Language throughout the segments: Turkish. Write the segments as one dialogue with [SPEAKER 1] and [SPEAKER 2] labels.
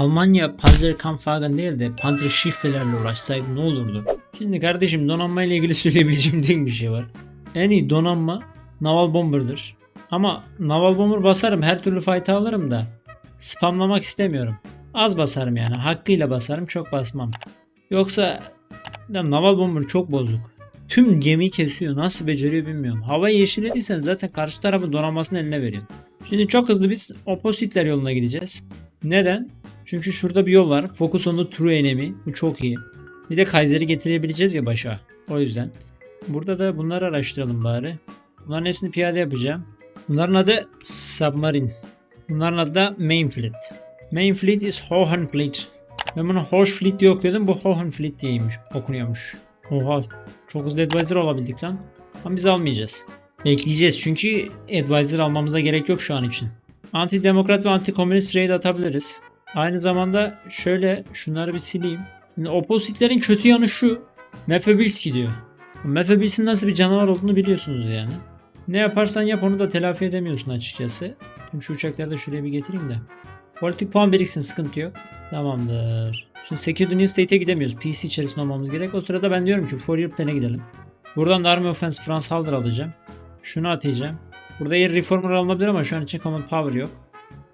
[SPEAKER 1] Almanya Panzerkampfwagen değil de Panzerschiffelerle uğraşsaydı ne olurdu? Şimdi kardeşim donanma ile ilgili söyleyebileceğim tek bir şey var. En iyi donanma Naval Bomber'dır. Ama Naval Bomber basarım her türlü fight'ı alırım da spamlamak istemiyorum. Az basarım yani hakkıyla basarım çok basmam. Yoksa ya Naval Bomber çok bozuk. Tüm gemiyi kesiyor. Nasıl beceriyor bilmiyorum. Havayı yeşillediysen zaten karşı tarafı donanmasını eline veriyorsun. Şimdi çok hızlı biz oppositler yoluna gideceğiz. Neden? Çünkü şurada bir yol var. Focus on the true enemy. Bu çok iyi. Bir de Kaiser'i getirebileceğiz ya başa. O yüzden. Burada da bunları araştıralım bari. Bunların hepsini piyade yapacağım. Bunların adı Submarine. Bunların adı da Main Fleet. Main Fleet is Hohenfleet. Ben bunu Hochfleet diye okuyordum. Bu Hohenfleet diyeymiş, okunuyormuş. Oha çok hızlı advisor olabildik lan. Ama biz almayacağız. Bekleyeceğiz çünkü advisor almamıza gerek yok şu an için. Anti demokrat ve anti komünist raid atabiliriz. Aynı zamanda şöyle şunları bir sileyim. Şimdi oppositlerin kötü yanı şu. Mephibilski diyor. Mephibils'in nasıl bir canavar olduğunu biliyorsunuz yani. Ne yaparsan yap onu da telafi edemiyorsun açıkçası. Şimdi şu uçakları da şuraya bir getireyim de. Politik puan biriksin sıkıntı yok. Tamamdır. Şimdi Security New State'e gidemiyoruz. PC içerisinde olmamız gerek. O sırada ben diyorum ki For Europe'ne gidelim. Buradan da Army Offense France Halder alacağım. Şunu atacağım. Burada yer Reformer alınabilir ama şu an için Command Power yok.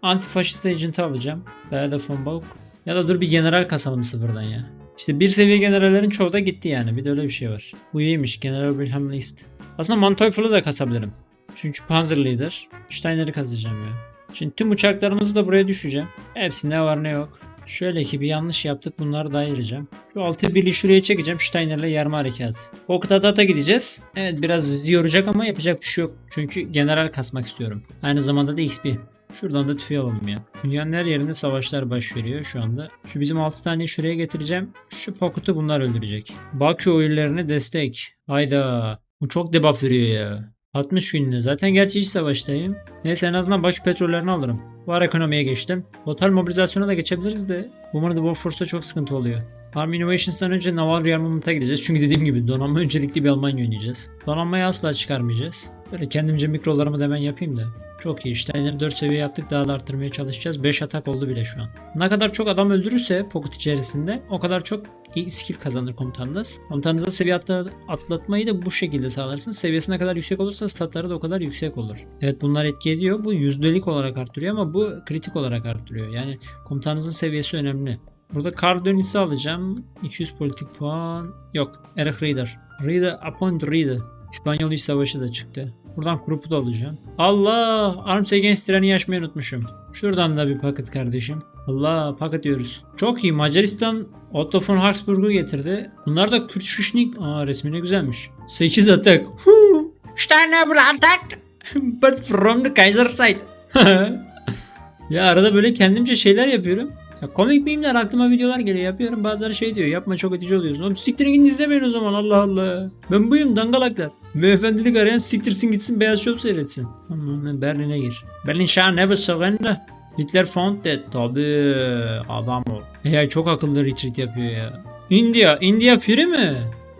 [SPEAKER 1] Antifaşist Agent'ı alacağım. Belde von Balk. Ya da dur bir general kasalım sıfırdan ya. İşte bir seviye generallerin çoğu da gitti yani. Bir de öyle bir şey var. Bu iyiymiş. General Wilhelm List. Aslında Manteufel'ı da kasabilirim. Çünkü Panzer Leader. Steiner'i kazacağım ya. Şimdi tüm uçaklarımızı da buraya düşeceğim. Hepsi ne var ne yok. Şöyle ki bir yanlış yaptık bunları da ayıracağım. Şu altı birliği şuraya çekeceğim Steiner'le yarma harekatı. Oktatata gideceğiz. Evet biraz bizi yoracak ama yapacak bir şey yok. Çünkü general kasmak istiyorum. Aynı zamanda da XP. Şuradan da tüfeği alalım ya. Dünyanın her yerinde savaşlar baş veriyor şu anda. Şu bizim 6 taneyi şuraya getireceğim. Şu Pocket'ı bunlar öldürecek. Bakü oyunlarına destek. Hayda. Bu çok debuff veriyor ya. 60 günde. Zaten gerçi iç savaştayım. Neyse en azından Bakü petrollerini alırım. Var ekonomiye geçtim. Total mobilizasyona da geçebiliriz de. Umarım da Workforce'da çok sıkıntı oluyor. Army Innovations'tan önce Naval Rearmament'a gideceğiz. Çünkü dediğim gibi donanma öncelikli bir Almanya oynayacağız. Donanmayı asla çıkarmayacağız. Böyle kendimce mikrolarımı da hemen yapayım da. Çok iyi. Steiner'i 4 seviye yaptık. Daha da arttırmaya çalışacağız. 5 atak oldu bile şu an. Ne kadar çok adam öldürürse Pocket içerisinde o kadar çok iyi skill kazanır komutanınız. Komutanınıza seviye atla- atlatmayı da bu şekilde sağlarsınız. Seviyesi ne kadar yüksek olursa statları da o kadar yüksek olur. Evet bunlar etki ediyor. Bu yüzdelik olarak arttırıyor ama bu kritik olarak arttırıyor. Yani komutanınızın seviyesi önemli. Burada dönüşü alacağım. 200 politik puan. Yok. Erich Reader. Reader upon Reader. İspanyol İç Savaşı da çıktı. Buradan grupu da alacağım. Allah! Arms Against Tyranny açmayı unutmuşum. Şuradan da bir paket kardeşim. Allah paket diyoruz. Çok iyi. Macaristan Otto von Habsburg'u getirdi. Bunlar da Kürtschnik. Aa resmi ne güzelmiş. 8 atak. Steiner attack. But from the Kaiser side. ya arada böyle kendimce şeyler yapıyorum. Ya komik miyimler aklıma videolar geliyor yapıyorum. Bazıları şey diyor yapma çok etici oluyorsun. Oğlum siktirin gidin izlemeyin o zaman Allah Allah. Ben buyum dangalaklar. Beyefendilik arayan siktirsin gitsin beyaz şop seyretsin. Berlin'e gir. Berlin shall never surrender. Hitler found that. Tabi adam ol. AI çok akıllı retreat yapıyor ya. India. India Fury mi?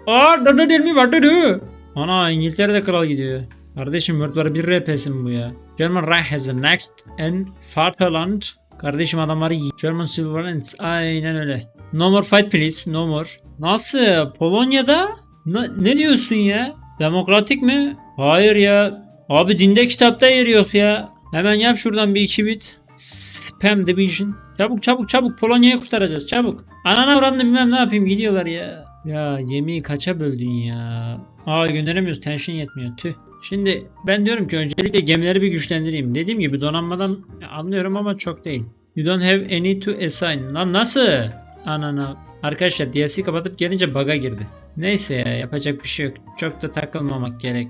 [SPEAKER 1] Aa dada değil mi dedi. Ana İngiltere'de kral gidiyor. Kardeşim World War 1 RP'si mi bu ya? German Reich has next and Vaterland. Kardeşim adamları yi- German ends. Aynen öyle. No more fight please. No more. Nasıl? Polonya'da? Ne, ne diyorsun ya? Demokratik mi? Hayır ya. Abi dinde kitapta yer yok ya. Hemen yap şuradan bir iki bit. Spam Division. Çabuk çabuk çabuk Polonya'yı kurtaracağız çabuk. Anana uğrandı bilmem ne yapayım gidiyorlar ya. Ya yemeği kaça böldün ya. Aa gönderemiyoruz tension yetmiyor tüh. Şimdi ben diyorum ki öncelikle gemileri bir güçlendireyim. Dediğim gibi donanmadan anlıyorum ama çok değil. You don't have any to assign. Lan nasıl? Anana. Arkadaşlar DLC kapatıp gelince bug'a girdi. Neyse ya yapacak bir şey yok. Çok da takılmamak gerek.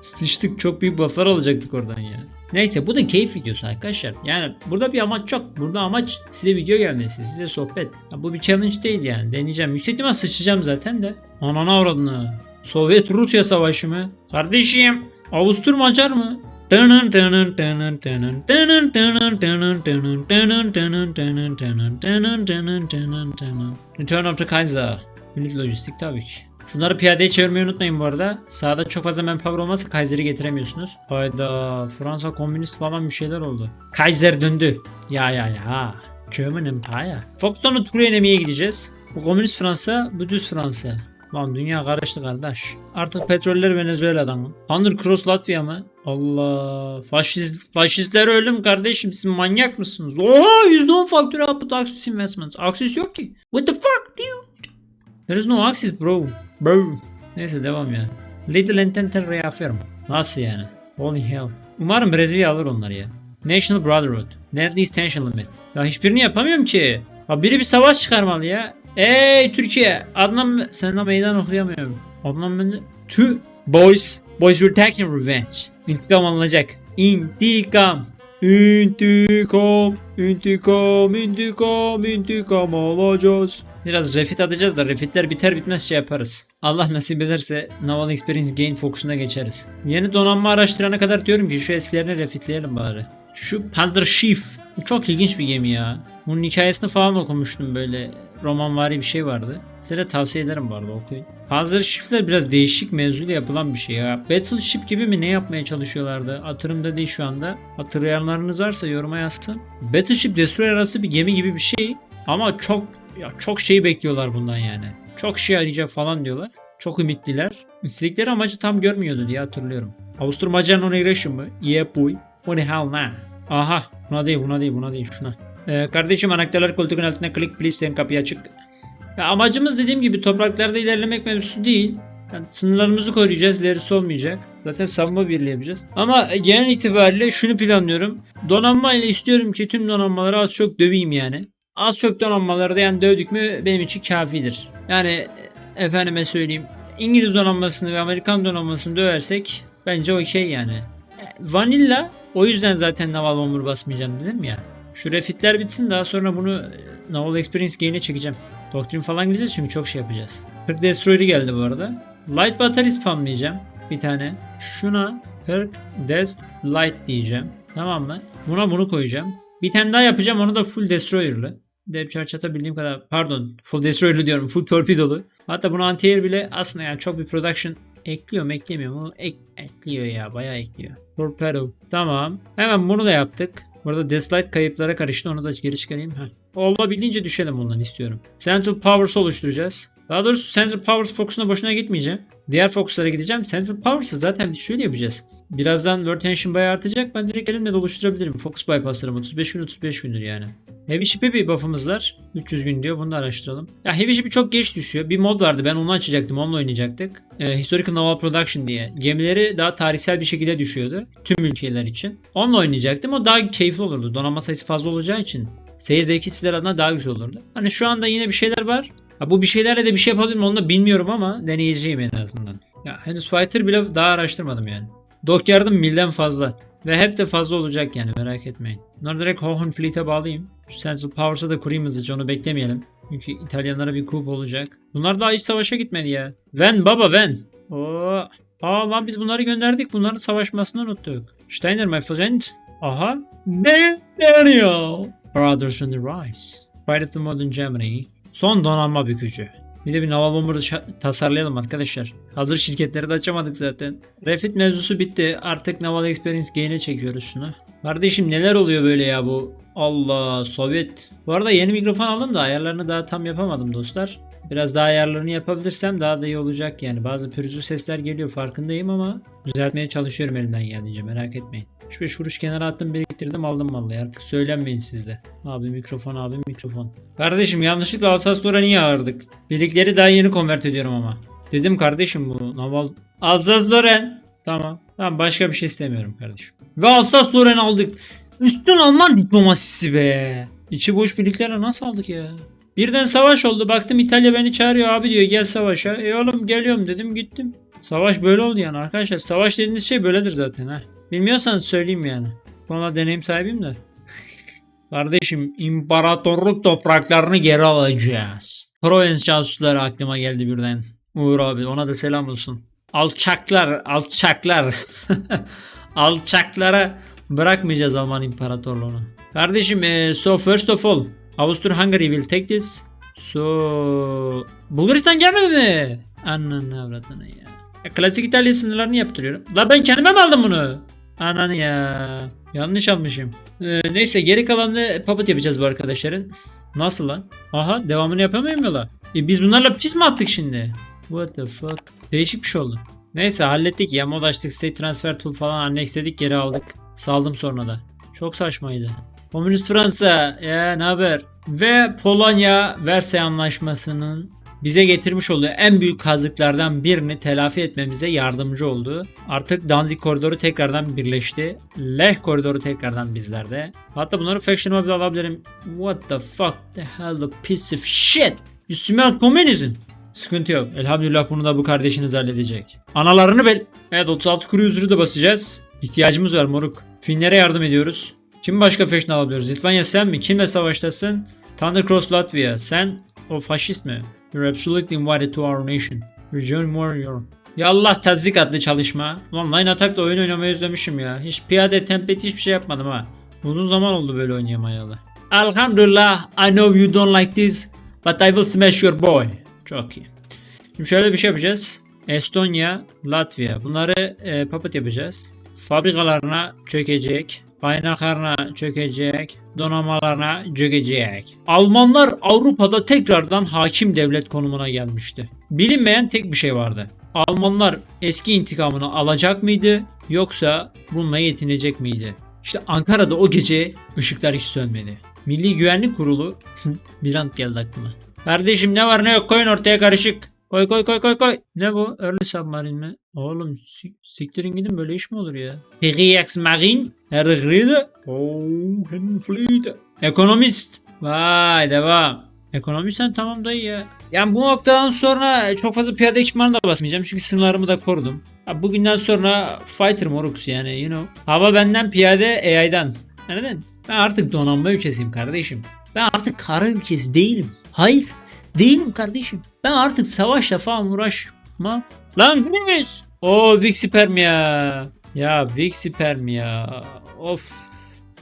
[SPEAKER 1] Sıçtık çok büyük bufflar alacaktık oradan ya. Neyse bu da keyif videosu arkadaşlar. Yani burada bir amaç yok. Burada amaç size video gelmesi, size sohbet. Ya bu bir challenge değil yani. Deneyeceğim. Yüksek ihtimal sıçacağım zaten de. Anana avradını. Sovyet Rusya savaşı mı? Kardeşim. Avustur Macar mı? Return of the Kaiser. Millet lojistik tabii ki. Şunları piyadeye çevirmeyi unutmayın bu arada. Sağda çok fazla manpower olmazsa Kaiser'i getiremiyorsunuz. Hayda Fransa komünist falan bir şeyler oldu. Kaiser döndü. Ya ya ya. German Empire. Foxton'u turu enemeye gideceğiz. Bu komünist Fransa, bu düz Fransa. Lan dünya karıştı kardeş. Artık petroller Venezuela'dan mı? Thunder Cross Latvia mı? Allah. Faşist, faşistler ölüm kardeşim. Siz manyak mısınız? Oha %10 faktörü up to Axis Investments. Axis yok ki. What the fuck dude? There is no Axis bro. Bro. Neyse devam ya. Little Entente Reaffirm. Nasıl yani? Holy hell. Umarım Brezilya alır onları ya. National Brotherhood. Net Least Tension Limit. Ya hiçbirini yapamıyorum ki. Ha biri bir savaş çıkarmalı ya. Ey Türkiye. Adnan sana meydan okuyamıyorum. Adnan ben de... Tüh. Boys. Boys we're taking revenge. İntikam alınacak. İntikam. İntikam. İntikam. İntikam. İntikam alacağız. Biraz refit atacağız da refitler biter bitmez şey yaparız. Allah nasip ederse Naval Experience Gain Fokus'una geçeriz. Yeni donanma araştırana kadar diyorum ki şu eskilerini refitleyelim bari. Şu Panzer Schiff. Bu çok ilginç bir gemi ya. Bunun hikayesini falan okumuştum böyle. Romanvari bir şey vardı. Size de tavsiye ederim bu arada okuyun. Panzer Schiff'ler biraz değişik mevzuyla yapılan bir şey ya. Battleship gibi mi ne yapmaya çalışıyorlardı? Hatırımda değil şu anda. Hatırlayanlarınız varsa yoruma yazsın. Battleship Destroyer arası bir gemi gibi bir şey. Ama çok ya çok şey bekliyorlar bundan yani. Çok şey arayacak falan diyorlar. Çok ümitliler. İstedikleri amacı tam görmüyordu diye hatırlıyorum. Avusturya Macar non mı? Yeah boy. What the hell man? Aha buna değil buna değil buna değil şuna. Ee, kardeşim anahtarlar koltuğun altına click please senin kapıyı açık. Ya amacımız dediğim gibi topraklarda ilerlemek mevzusu değil. Yani sınırlarımızı koruyacağız, ilerisi olmayacak. Zaten savunma birliği yapacağız. Ama genel itibariyle şunu planlıyorum. Donanma ile istiyorum ki tüm donanmaları az çok döveyim yani. Az çok donanmaları da yani dövdük mü benim için kafidir. Yani efendime söyleyeyim İngiliz donanmasını ve Amerikan donanmasını döversek bence okey yani. Vanilla o yüzden zaten Naval Bomber basmayacağım dedim ya. Şu refitler bitsin daha sonra bunu e, Naval Experience Gain'e çekeceğim. Doktrin falan gideceğiz çünkü çok şey yapacağız. 40 Destroyer'ı geldi bu arada. Light Battery spamlayacağım. Bir tane. Şuna 40 Dest Light diyeceğim. Tamam mı? Buna bunu koyacağım. Bir tane daha yapacağım onu da full Destroyer'lı. Depth charge atabildiğim kadar pardon full Destroyer'lı diyorum full torpidolu. Hatta bunu anti-air bile aslında yani çok bir production ekliyor mu eklemiyor mu? Ek, ekliyor ya bayağı ekliyor. Torpedo. Tamam. Hemen bunu da yaptık. Burada Deslight kayıplara karıştı. Onu da geri çıkarayım. Heh. Olabildiğince düşelim ondan istiyorum. Central Powers oluşturacağız. Daha doğrusu Central Powers Focus'una boşuna gitmeyeceğim. Diğer Focus'lara gideceğim. Central Powers'ı zaten şöyle yapacağız. Birazdan World Tension bayağı artacak. Ben direkt elimle de oluşturabilirim. Focus bypasslarım 35 gün 35 gündür yani. Heavy Ship'e bir buff'ımız var. 300 gün diyor. Bunu da araştıralım. Ya Heavy Ship'i çok geç düşüyor. Bir mod vardı. Ben onu açacaktım. Onunla oynayacaktık. Ee, Historical Naval Production diye. Gemileri daha tarihsel bir şekilde düşüyordu. Tüm ülkeler için. Onunla oynayacaktım. O daha keyifli olurdu. Donanma sayısı fazla olacağı için. Seyir zevki sizler adına daha güzel olurdu. Hani şu anda yine bir şeyler var. Ha, bu bir şeylerle de bir şey yapabilir mi onu da bilmiyorum ama deneyeceğim en azından. Ya henüz Fighter bile daha araştırmadım yani. Dockyard'ın milden fazla. Ve hep de fazla olacak yani merak etmeyin. Bunları direkt Hohen Fleet'e bağlayayım. Şu Central Powers'a da kurayım hızlıca onu beklemeyelim. Çünkü İtalyanlara bir kup olacak. Bunlar daha hiç savaşa gitmedi ya. Ven baba Ven. Oo. Aa lan biz bunları gönderdik. Bunların savaşmasını unuttuk. Steiner my friend. Aha. Ne deniyor? Brothers on the Rise. Pride of the Modern Germany. Son donanma bükücü. Bir de bir naval bomber ça- tasarlayalım arkadaşlar. Hazır şirketleri de açamadık zaten. Refit mevzusu bitti. Artık Naval Experience Gain'e çekiyoruz şunu. Kardeşim neler oluyor böyle ya bu? Allah Sovyet. Bu arada yeni mikrofon aldım da ayarlarını daha tam yapamadım dostlar. Biraz daha ayarlarını yapabilirsem daha da iyi olacak yani. Bazı pürüzlü sesler geliyor farkındayım ama düzeltmeye çalışıyorum elimden geldiğince merak etmeyin. 3-5 kuruş kenara attım biriktirdim aldım vallahi artık söylenmeyin sizde. Abi mikrofon abi mikrofon. Kardeşim yanlışlıkla Alsas Lorraine'i niye ağırdık? Birlikleri daha yeni konvert ediyorum ama. Dedim kardeşim bu naval. Alsas Lorraine. Tamam. Tamam başka bir şey istemiyorum kardeşim. Ve Alsas Lorraine aldık. Üstün Alman diplomasisi be. İçi boş birliklerle nasıl aldık ya? Birden savaş oldu. Baktım İtalya beni çağırıyor abi diyor gel savaşa. E oğlum geliyorum dedim gittim. Savaş böyle oldu yani arkadaşlar. Savaş dediğiniz şey böyledir zaten ha. Bilmiyorsanız söyleyeyim yani. Buna deneyim sahibiyim de. Kardeşim imparatorluk topraklarını geri alacağız. Provence casusları aklıma geldi birden. Uğur abi ona da selam olsun. Alçaklar, alçaklar. Alçaklara bırakmayacağız Alman imparatorluğunu. Kardeşim eh, so first of all Avusturya Hungary will take this. So Bulgaristan gelmedi mi? Ananı avradını ya. ya. Klasik İtalya sınırlarını yaptırıyorum. La ben kendime mi aldım bunu? Ananı ya. Yanlış almışım. Ee, neyse geri kalanını puppet yapacağız bu arkadaşların. Nasıl lan? Aha devamını yapamıyor mu la? E, biz bunlarla pis mi attık şimdi? What the fuck? Değişik bir şey oldu. Neyse hallettik ya mod açtık state transfer tool falan annexledik geri aldık. Saldım sonra da. Çok saçmaydı. Komünist Fransa ya ne haber? Ve Polonya Versay Anlaşması'nın bize getirmiş olduğu en büyük kazıklardan birini telafi etmemize yardımcı oldu. Artık Danzig koridoru tekrardan birleşti. Leh koridoru tekrardan bizlerde. Hatta bunları faction'ıma bile alabilirim. What the fuck the hell the piece of shit. You smell communism. Sıkıntı yok. Elhamdülillah bunu da bu kardeşiniz halledecek. Analarını bel... Evet 36 kuru yüzürü de basacağız. İhtiyacımız var moruk. Finlere yardım ediyoruz. Kim başka faction alabiliyoruz? Litvanya sen mi? Kimle savaştasın? Thundercross Latvia. Sen o faşist mi? You're absolutely invited to our nation. Region warrior. Ya Allah tazik adlı çalışma. Ulan Line Attack'la oyun oynamayı özlemişim ya. Hiç piyade template hiçbir şey yapmadım ha. Uzun zaman oldu böyle oynayamayalı. Elhamdülillah I know you don't like this but I will smash your boy. Çok iyi. Şimdi şöyle bir şey yapacağız. Estonya, Latvia. Bunları e, puppet yapacağız. Fabrikalarına çökecek. Kaynaklarına çökecek. Donanmalarına çökecek. Almanlar Avrupa'da tekrardan hakim devlet konumuna gelmişti. Bilinmeyen tek bir şey vardı. Almanlar eski intikamını alacak mıydı yoksa bununla yetinecek miydi? İşte Ankara'da o gece ışıklar hiç sönmedi. Milli Güvenlik Kurulu bir an geldi aklıma. Kardeşim ne var ne yok koyun ortaya karışık. Koy koy koy koy koy. Ne bu? Early submarine mi? Oğlum sik- siktirin gidin böyle iş mi olur ya? Rex Marine. Hergride. Oh, Henfleet. Ekonomist. Vay devam. Ekonomi sen tamam dayı ya. Yani bu noktadan sonra çok fazla piyade ekipmanı da basmayacağım çünkü sınırlarımı da korudum. Ha, bugünden sonra fighter moruks yani you know. Hava benden piyade AI'dan. Anladın? Ben artık donanma ülkesiyim kardeşim. Ben artık kara ülkesi değilim. Hayır. Değilim kardeşim. Ben artık savaşla falan uğraşma. Lan Güneş. O Vixiperm ya. Ya Vixiperm ya. Of.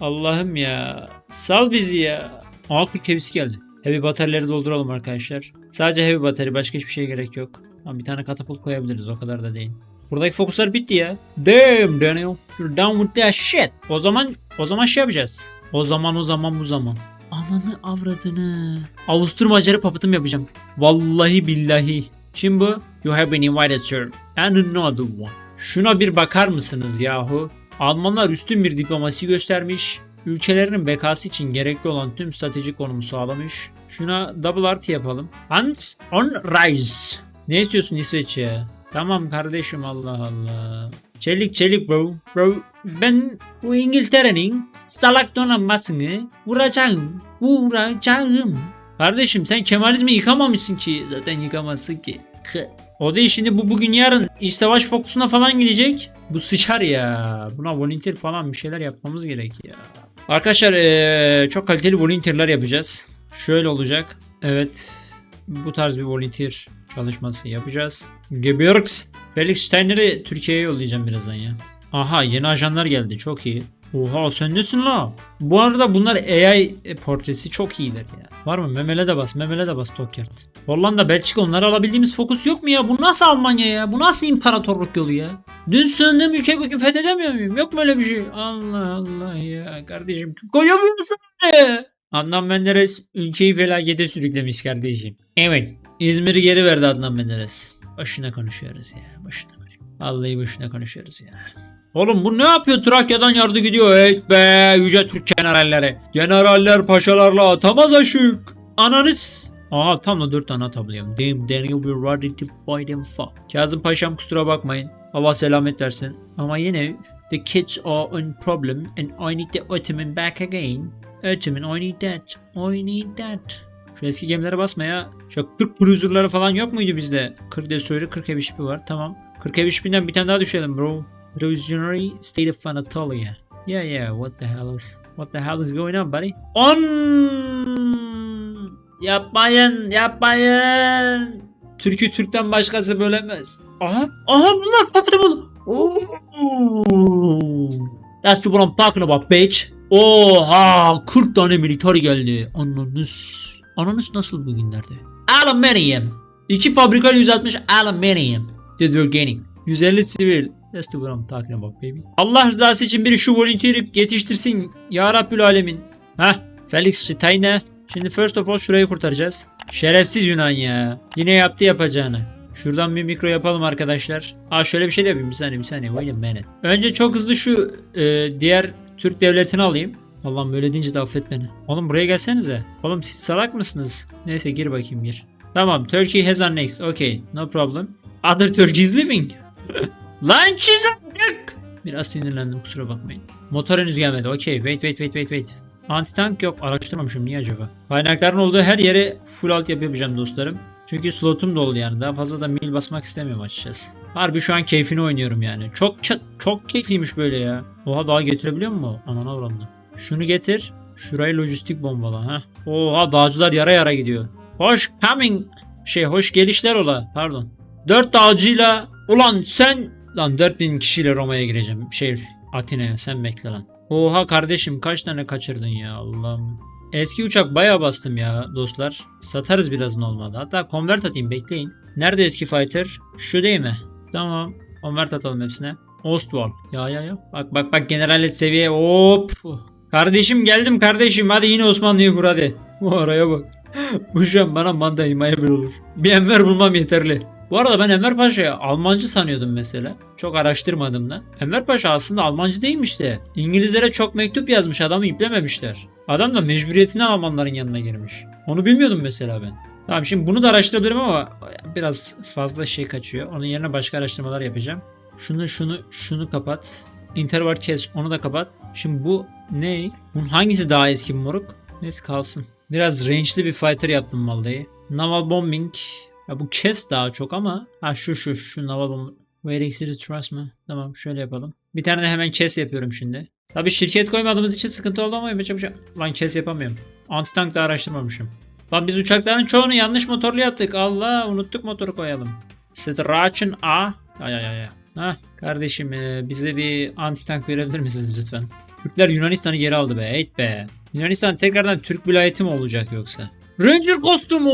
[SPEAKER 1] Allah'ım ya. Sal bizi ya. Aa 40 hevisi geldi. Heavy bataryaları dolduralım arkadaşlar. Sadece heavy batarya başka hiçbir şeye gerek yok. Tamam, bir tane katapult koyabiliriz o kadar da değil. Buradaki fokuslar bitti ya. Damn Daniel. You're down with that shit. O zaman o zaman şey yapacağız. O zaman o zaman bu zaman. Ananı avradını. Avusturmacarı papıtım yapacağım. Vallahi billahi. Şimdi bu. You have been invited sir. And another one. Şuna bir bakar mısınız yahu? Almanlar üstün bir diplomasi göstermiş. Ülkelerinin bekası için gerekli olan tüm stratejik konumu sağlamış. Şuna double artı yapalım. Hans on Reis. Ne istiyorsun İsveç'e? Tamam kardeşim Allah Allah. Çelik çelik bro. Bro ben bu İngiltere'nin salak donanmasını vuracağım. Vuracağım. Kardeşim sen Kemalizmi yıkamamışsın ki. Zaten yıkamazsın ki. O değil şimdi bu bugün yarın iç savaş fokusuna falan gidecek. Bu sıçar ya. Buna volunteer falan bir şeyler yapmamız gerek ya. Arkadaşlar eee, çok kaliteli volunteer'lar yapacağız. Şöyle olacak. Evet. Bu tarz bir volunteer çalışması yapacağız. Gebirgs. Felix Steiner'i Türkiye'ye yollayacağım birazdan ya. Aha yeni ajanlar geldi. Çok iyi. Oha sen nesin la? Bu arada bunlar AI portresi çok iyiler ya. Var mı? Memele de bas. Memele de bas Tokyart. Hollanda, Belçika onları alabildiğimiz fokus yok mu ya? Bu nasıl Almanya ya? Bu nasıl imparatorluk yolu ya? Dün sığındığım ülkeyi bugün fethedemiyor muyum? Yok mu öyle bir şey? Allah Allah ya. Kardeşim koyamıyorsun ne? Adnan Menderes ülkeyi felakete sürüklemiş kardeşim. Evet. İzmir'i geri verdi Adnan Menderes. Boşuna konuşuyoruz ya. Boşuna konuşuyoruz. Vallahi boşuna konuşuyoruz ya. Oğlum bu ne yapıyor? Trakya'dan yardı gidiyor. Evet be yüce Türk generalleri. Generaller paşalarla atamaz aşık. Ananız. Aha tam da 4 tane atabiliyorum. Damn Daniel be ready to fight and fuck. Kazım Paşam kusura bakmayın. Allah selamet versin. Ama yine the kids are in problem and I need the Ottoman back again. Ottoman I need that. I need that. Şu eski gemilere basma ya. Şu 40 cruiser'ları falan yok muydu bizde? 40 destroyer 40 ev şipi var. Tamam. 40 ev şipinden bir tane daha düşelim bro. Revolutionary State of Anatolia. Yeah yeah what the hell is what the hell is going on buddy? On Yapmayın yapmayın. Türk'ü Türk'ten başkası bölemez. Aha aha bunlar papıda bunu. That's what I'm talking about bitch. Oha 40 tane military geldi. Ananız. Ananız nasıl bugünlerde? Aluminium. 2 fabrika 160 aluminium. That we're gaining. 150 sivil. The what I'm talking about baby. Allah rızası için biri şu volunteer'i yetiştirsin. Ya Rabbül Alemin. Heh. Felix Steiner. Şimdi first of all şurayı kurtaracağız. Şerefsiz Yunan ya. Yine yaptı yapacağını. Şuradan bir mikro yapalım arkadaşlar. Aa şöyle bir şey de yapayım bir saniye bir saniye. Wait a minute. Önce çok hızlı şu e, diğer Türk devletini alayım. Allah'ım böyle deyince de affet beni. Oğlum buraya gelsenize. Oğlum siz salak mısınız? Neyse gir bakayım gir. Tamam Turkey has annexed. Okay no problem. Other Turkey is living. Lan çizdik. Biraz sinirlendim kusura bakmayın. Motor henüz gelmedi. Okay wait wait wait wait wait. Anti tank yok araştırmamışım niye acaba? Kaynakların olduğu her yere full alt yapı yapacağım dostlarım. Çünkü slotum dolu yani daha fazla da mil basmak istemiyorum açıkçası. Harbi şu an keyfini oynuyorum yani. Çok çok keyifliymiş böyle ya. Oha daha getirebiliyor mu? Anana oranla. Şunu getir. Şurayı lojistik bombala ha. Oha dağcılar yara yara gidiyor. Hoş coming şey hoş gelişler ola pardon. Dört dağcıyla ulan sen lan 4000 kişiyle Roma'ya gireceğim. Şey Atina'ya sen bekle lan. Oha kardeşim kaç tane kaçırdın ya Allah'ım. Eski uçak bayağı bastım ya dostlar. Satarız birazın olmadı. Hatta convert atayım bekleyin. Nerede eski fighter? Şu değil mi? Tamam. Convert atalım hepsine. Ostwall. Ya ya ya. Bak bak bak generalet seviye. Hop. Kardeşim geldim kardeşim. Hadi yine Osmanlı'yı kur hadi. Bu araya bak. Bu şu an bana manda himaye bir olur. Bir Enver bulmam yeterli. Bu arada ben Enver Paşa'yı Almancı sanıyordum mesela. Çok araştırmadım da. Enver Paşa aslında Almancı değilmiş de. İngilizlere çok mektup yazmış adamı iplememişler. Adam da mecburiyetinden Almanların yanına girmiş. Onu bilmiyordum mesela ben. Tamam şimdi bunu da araştırabilirim ama biraz fazla şey kaçıyor. Onun yerine başka araştırmalar yapacağım. Şunu şunu şunu kapat. Interval kes onu da kapat. Şimdi bu ne? Bunun hangisi daha eski moruk? Neyse kalsın. Biraz range'li bir fighter yaptım vallahi. Naval bombing. Ya bu kes daha çok ama. Ha şu şu şu naval bombing. Waiting City Trust mı? Tamam şöyle yapalım. Bir tane de hemen kes yapıyorum şimdi. Tabi şirket koymadığımız için sıkıntı oldu ama yapacak bir şey. Lan kes yapamıyorum. Anti tank da araştırmamışım. Lan biz uçakların çoğunu yanlış motorlu yaptık. Allah unuttuk motoru koyalım. Strach'ın A. Ay ay ay. Hah kardeşim e, bize bir anti tank verebilir misiniz lütfen? Türkler Yunanistan'ı geri aldı be. Eğit be. Yunanistan tekrardan Türk vilayeti mi olacak yoksa? Ranger kostümü.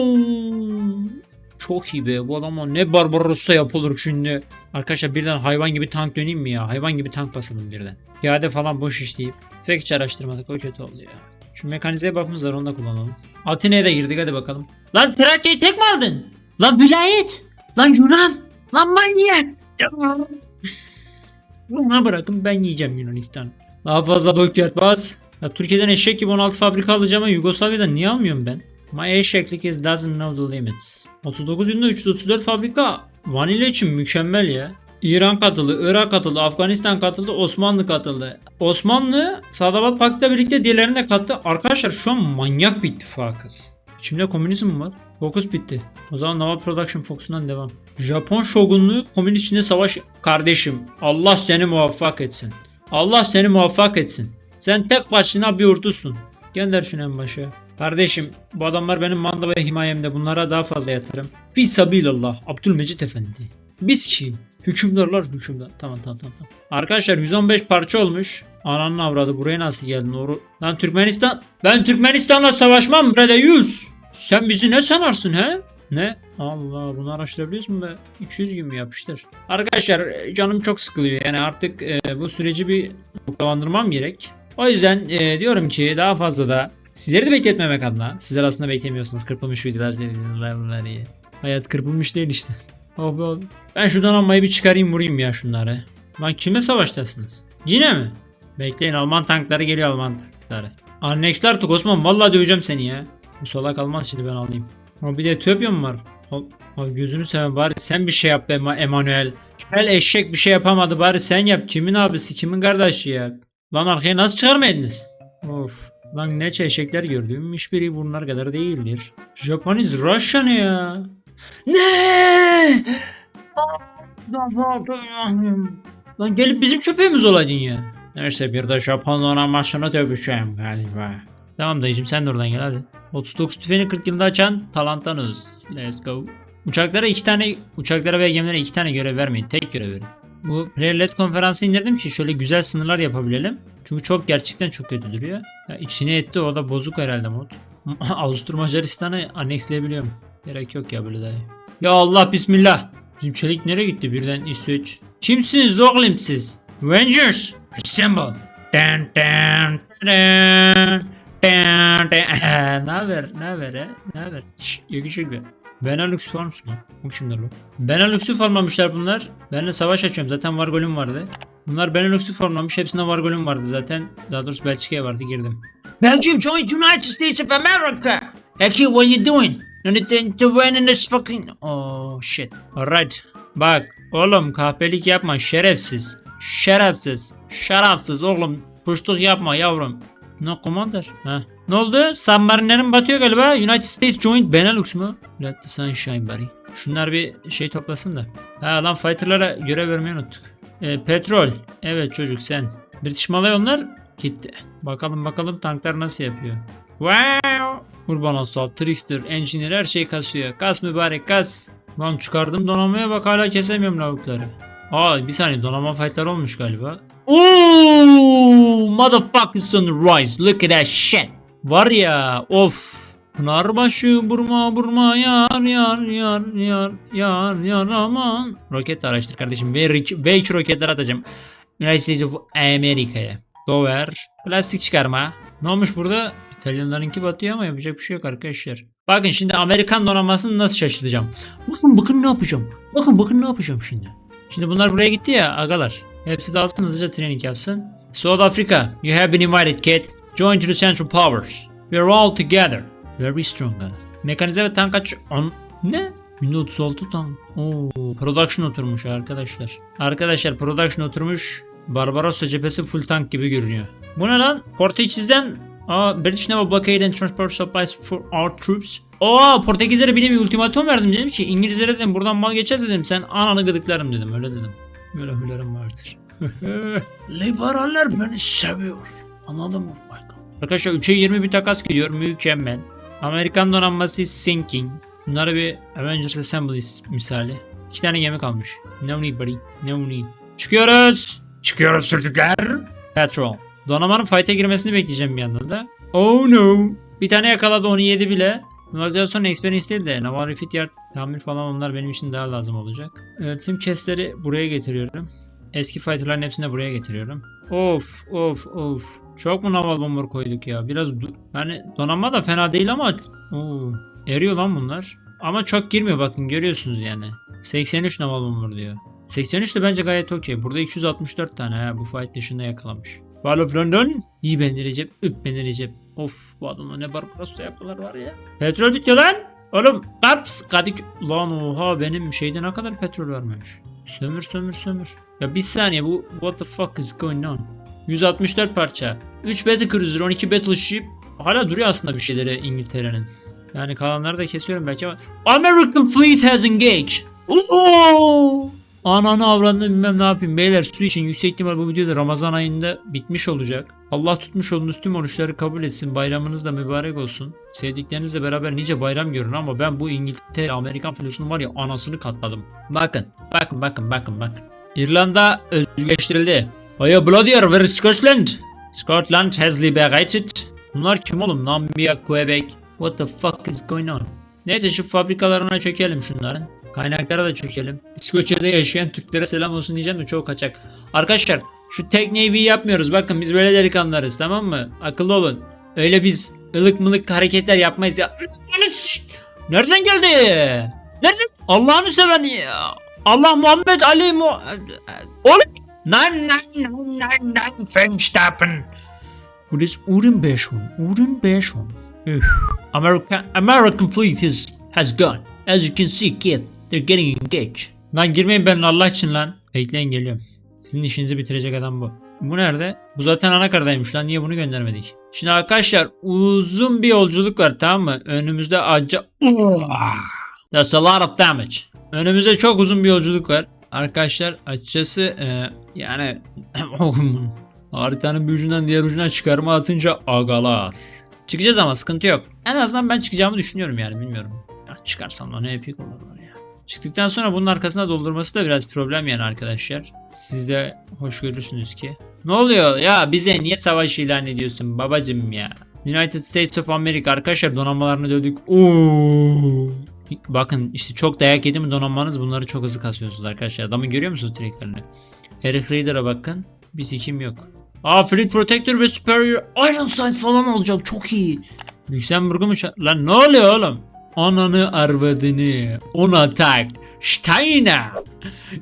[SPEAKER 1] Çok iyi be. Bu adamla ne Barbarossa yapılır şimdi. Arkadaşlar birden hayvan gibi tank döneyim mi ya? Hayvan gibi tank basalım birden. Piyade falan boş işleyip. Tüfek hiç araştırmadık. O kötü oldu ya. Şu mekanizeye bakımız var onu da kullanalım. Atina'ya da girdik hadi bakalım. Lan Trakya'yı tek mi aldın? Lan vilayet. Lan Yunan. Lan manyak. Buna bırakın ben yiyeceğim Yunanistan. Daha fazla dokyard bas. Ya Türkiye'den eşek gibi 16 fabrika alacağım ama Yugoslavya'dan niye almıyorum ben? My eşeklik is doesn't know the limits. 39 günde 334 fabrika vanilya için mükemmel ya. İran katıldı, Irak katıldı, Afganistan katıldı, Osmanlı katıldı. Osmanlı Sadabat Pakt'la birlikte diğerlerine de kattı. Arkadaşlar şu an manyak bir ittifakız. İçimde komünizm var? Fokus bitti. O zaman Naval Production Fokus'undan devam. Japon şogunluğu komünist içinde savaş kardeşim. Allah seni muvaffak etsin. Allah seni muvaffak etsin. Sen tek başına bir ordusun. Gönder şunu en başa. Kardeşim bu adamlar benim manda ve himayemde bunlara daha fazla yatırım. Bisabilallah Abdülmecit Efendi. Biz ki hükümdarlar hükümdar. Tamam tamam tamam. Arkadaşlar 115 parça olmuş. Ananın avradı buraya nasıl geldin doğru. Lan Türkmenistan. Ben Türkmenistan'la savaşmam bre de 100. Sen bizi ne sanarsın he? Ne? Allah bunu araştırabiliyoruz mu be? 200 gün mü yapıştır? Arkadaşlar e, canım çok sıkılıyor. Yani artık e, bu süreci bir noktalandırmam gerek. O yüzden e, diyorum ki daha fazla da sizleri de bekletmemek adına. Sizler aslında beklemiyorsunuz. Kırpılmış videolar diye. Hayat kırpılmış değil işte. Oh be oğlum. Ben şu donanmayı bir çıkarayım vurayım ya şunları. Lan kimle savaştasınız? Yine mi? Bekleyin Alman tankları geliyor Alman tankları. Annexler artık Osman vallahi döveceğim seni ya. Bu salak almaz şimdi ben alayım. Ama bir de Etiyopya mı var? Al gözünü seveyim bari sen bir şey yap be Ema- Emanuel. Kel eşek bir şey yapamadı bari sen yap. Kimin abisi kimin kardeşi ya? Lan arkaya nasıl çıkarmadınız? Of. Lan ne eşekler gördüm hiçbiri bunlar kadar değildir. Japanese Russia ne ya? Ne? Lan gelip bizim köpeğimiz olaydın ya. Neyse bir de Japon donanmasını dövüşeceğim galiba. Tamam dayıcım sen de oradan gel hadi. 39 tüfeğini 40 yılda açan Talantanus. Let's go. Uçaklara iki tane, uçaklara ve gemilere iki tane görev vermeyin. Tek görev verin. Bu Prelet konferansı indirdim ki şöyle güzel sınırlar yapabilelim. Çünkü çok gerçekten çok kötü duruyor. Ya içine etti o da bozuk herhalde mod. Avusturya Macaristan'ı anneksleyebiliyorum. Gerek yok ya böyle dayı. Ya Allah bismillah. Bizim çelik nereye gitti birden İsveç? Kimsiniz oğlum siz? Rangers. Assemble. Dan dan dan. Ne haber? Ne haber? Ne haber? Şş, Yakışıklı. Benelux Farms mı? Bak şimdi lan. Benelux'u farmlamışlar bunlar. Ben de savaş açıyorum. Zaten Vargol'üm vardı. Bunlar Benelux'u farmlamış. Hepsinde Vargol'üm vardı zaten. Daha doğrusu Belçika'ya vardı girdim. Belgium joined United States of America. Hecky, what you doing? Need to intervene in this fucking... Oh shit. Alright. Bak oğlum kahpelik yapma şerefsiz. Şerefsiz. Şerefsiz oğlum. Puştuk yapma yavrum. Ne commander? Ha. Ne oldu? Submarine'lerin batıyor galiba. United States joined Benelux mu? Let the sunshine buddy. Şunlar bir şey toplasın da. Ha lan fighter'lara görev vermeyi unuttuk. E, petrol. Evet çocuk sen. British Malay onlar gitti. Bakalım bakalım tanklar nasıl yapıyor. Wow. Urban Assault, Trickster, Engineer her şey kasıyor. Kas mübarek kas. Lan çıkardım donanmaya bak hala kesemiyorum lavukları. Aa bir saniye donanma fightlar olmuş galiba. Ooh, motherfuckers on the rise. Look at that shit. Var ya of. Pınarbaşı burma burma yar yar yar yar yar yar aman. Roket araştır kardeşim. Ve, ve iki roketler atacağım. United States of America'ya. Dover. Plastik çıkarma. Ne olmuş burada? İtalyanlarınki batıyor ama yapacak bir şey yok arkadaşlar. Bakın şimdi Amerikan donanmasını nasıl şaşırtacağım. Bakın bakın ne yapacağım. Bakın bakın ne yapacağım şimdi. Şimdi bunlar buraya gitti ya agalar. Hepsi de alsın hızlıca training yapsın. South Africa, you have been invited kid. Join to the Central Powers. We are all together. Very strong. Mekanize ve tank aç... On... Ne? 1036 tank. Oo, production oturmuş arkadaşlar. Arkadaşlar production oturmuş. Barbarossa cephesi full tank gibi görünüyor. Bu ne lan? Portekiz'den Aa, British Naval blockade and transport supplies for our troops. Aa Portekizlere bir ultimatum verdim dedim ki İngilizlere dedim buradan mal geçeceğiz dedim sen ananı gıdıklarım dedim öyle dedim. Böyle huylarım vardır. Liberaller beni seviyor. Anladın mı? Arkadaşlar 3'e 20 bir takas gidiyor mükemmel. Amerikan donanması sinking. Bunlara bir Avengers Assembly misali. İki tane gemi kalmış. No need buddy. No need. Çıkıyoruz. Çıkıyoruz sürtükler. Petrol. Donanmanın fight'e girmesini bekleyeceğim bir yandan da. Oh no. Bir tane yakaladı onu yedi bile. Bunlardan sonra experience değil de naval refit yard tamir falan onlar benim için daha lazım olacak. Evet, tüm chestleri buraya getiriyorum. Eski fighterların hepsini de buraya getiriyorum. Of of of. Çok mu naval bomber koyduk ya? Biraz yani donanma da fena değil ama Oo, eriyor lan bunlar. Ama çok girmiyor bakın görüyorsunuz yani. 83 naval bomber diyor. 83 de bence gayet okey. Burada 264 tane ha bu fight dışında yakalamış. Battle of London. İyi beni Recep. Üp beni Recep. Of bu adamlar ne barbarosta yaptılar var ya. Petrol bitiyor lan. Oğlum kaps kadik. Lan oha benim şeyde ne kadar petrol varmış. Sömür sömür sömür. Ya bir saniye bu what the fuck is going on? 164 parça. 3 battle cruiser 12 battleship. Hala duruyor aslında bir şeyleri İngiltere'nin. Yani kalanları da kesiyorum belki ama. American fleet has engaged. Oo! Ananı avradını bilmem ne yapayım. Beyler su için yüksek ihtimal bu videoda Ramazan ayında bitmiş olacak. Allah tutmuş olduğunuz tüm oruçları kabul etsin. Bayramınız da mübarek olsun. Sevdiklerinizle beraber nice bayram görün ama ben bu İngiltere Amerikan filosunun var ya anasını katladım. Bakın bakın bakın bakın bakın. İrlanda özgürleştirildi. Oya Bloodier where is Scotland? Scotland has liberated. Bunlar kim oğlum? Namibia, Quebec. What the fuck is going on? Neyse şu fabrikalarına çökelim şunların. Kaynaklara da çökelim. İskoçya'da yaşayan Türklere selam olsun diyeceğim de çok kaçak. Arkadaşlar şu tek navy yapmıyoruz. Bakın biz böyle delikanlılarız tamam mı? Akıllı olun. Öyle biz ılık mılık hareketler yapmayız ya. Nereden geldi? Nereden? Allah'ını seven ya. Allah Muhammed Ali Mu... Oğlum. Nein, nein, nein, nein, nein, Verstappen. Bu ist Uhrenbeschung. Uhrenbeschung. Üf. American, American fleet has, has gone. As you can see, kid, they're getting engaged. Lan girmeyin ben Allah için lan. Bekleyin geliyorum. Sizin işinizi bitirecek adam bu. Bu nerede? Bu zaten anakaradaymış lan. Niye bunu göndermedik? Şimdi arkadaşlar uzun bir yolculuk var tamam mı? Önümüzde acı... That's a lot of damage. Önümüzde çok uzun bir yolculuk var. Arkadaşlar açıkçası e, yani haritanın bir ucundan diğer ucuna çıkarma atınca agalar. Çıkacağız ama sıkıntı yok. En azından ben çıkacağımı düşünüyorum yani bilmiyorum. Ya çıkarsam da ne epik olur ya. Çıktıktan sonra bunun arkasına doldurması da biraz problem yani arkadaşlar. Siz de hoş görürsünüz ki. Ne oluyor ya bize niye savaş ilan ediyorsun babacım ya. United States of America arkadaşlar donanmalarını dövdük. Oo. Bakın işte çok dayak yedi mi donanmanız bunları çok hızlı kasıyorsunuz arkadaşlar. Adamı görüyor musunuz tracklerini? Eric Raider'a bakın. Bir sikim yok. Aa Fleet Protector ve Superior Iron Sight falan olacak. Çok iyi. Luxemburg'u mu Lan ne oluyor oğlum? Ananı arvadını. On atak. Steiner.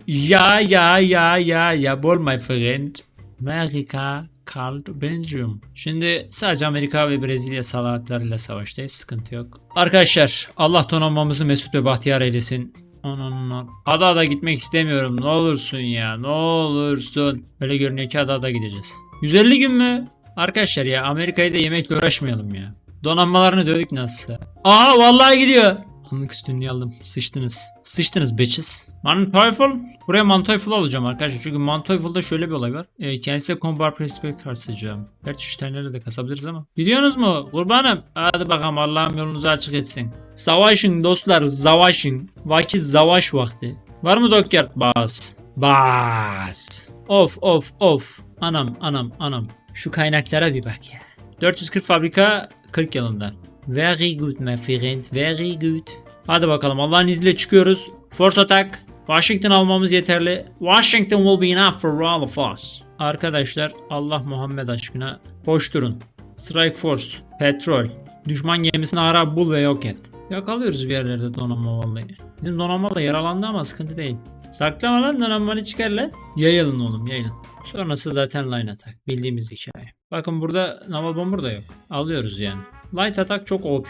[SPEAKER 1] Ya ya ya ya ya bol my friend. Amerika called Belgium. Şimdi sadece Amerika ve Brezilya salaklarıyla savaştayız. Sıkıntı yok. Arkadaşlar Allah donanmamızı mesut ve bahtiyar eylesin. Ananın Ada ada gitmek istemiyorum. Ne olursun ya. Ne olursun. Öyle görünüyor ki ada ada gideceğiz. 150 gün mü? Arkadaşlar ya Amerika'yı da yemekle uğraşmayalım ya. Donanmalarını dövdük nasıl? Aa vallahi gidiyor. Anlık üstünlüğü aldım. Sıçtınız. Sıçtınız bitches. Manteuffel. Buraya Manteuffel alacağım arkadaşlar. Çünkü Manteufel'da şöyle bir olay var. E, kendisine Combat Prospect harcayacağım. Gerçi Steiner'le de kasabiliriz ama. Gidiyorsunuz mu? Kurbanım. Hadi bakalım Allah'ım yolunuzu açık etsin. Savaşın dostlar. Savaşın. Vakit savaş vakti. Var mı Dockyard? Bas. Bas. Of of of. Anam anam anam. Şu kaynaklara bir bak ya. 440 fabrika 40 yılında. Very good my friend. Very good. Hadi bakalım Allah'ın izniyle çıkıyoruz. Force attack. Washington almamız yeterli. Washington will be enough for all of us. Arkadaşlar Allah Muhammed aşkına koşturun. Strike Force. Petrol. Düşman gemisini ara bul ve yok et. Yakalıyoruz bir yerlerde donanma vallahi. Bizim donanma da yaralandı ama sıkıntı değil. Saklama lan donanmanı çıkar lan. Yayılın oğlum yayılın. Sonrası zaten line attack. Bildiğimiz hikaye. Bakın burada naval bomber da yok. Alıyoruz yani. Light attack çok OP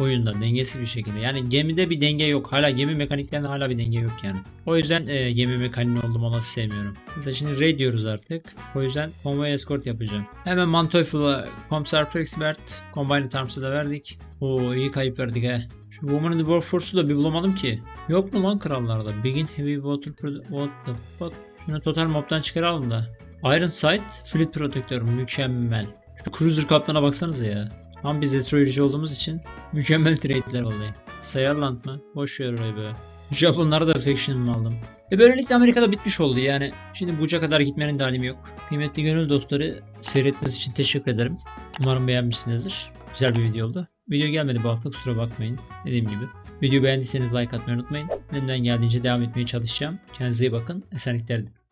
[SPEAKER 1] oyunda dengesiz bir şekilde. Yani gemide bir denge yok. Hala gemi mekaniklerinde hala bir denge yok yani. O yüzden e, gemi mekaniği oldum ona sevmiyorum. Mesela şimdi raid diyoruz artık. O yüzden convoy escort yapacağım. Hemen Manteufel'a Comsar Prexbert Combined Arms'ı da verdik. Oo iyi kayıp verdik he. Şu Woman in the Workforce'u da bir bulamadım ki. Yok mu lan krallarda? Begin Heavy Water What the fuck? Şunu total mob'tan çıkaralım da. Iron Sight Fleet Protector mükemmel. Şu Cruiser kaptana baksanıza ya. Tam biz destroyerci olduğumuz için mükemmel trade'ler oluyor. Sayarland mı? Boş ver orayı be. Japonlara da faction mı aldım? E böylelikle Amerika'da bitmiş oldu yani. Şimdi buca kadar gitmenin de halimi yok. Kıymetli gönül dostları seyrettiğiniz için teşekkür ederim. Umarım beğenmişsinizdir. Güzel bir video oldu. Video gelmedi bu hafta kusura bakmayın. Dediğim gibi. Videoyu beğendiyseniz like atmayı unutmayın. Elimden geldiğince devam etmeye çalışacağım. Kendinize iyi bakın. Esenlikler dilerim.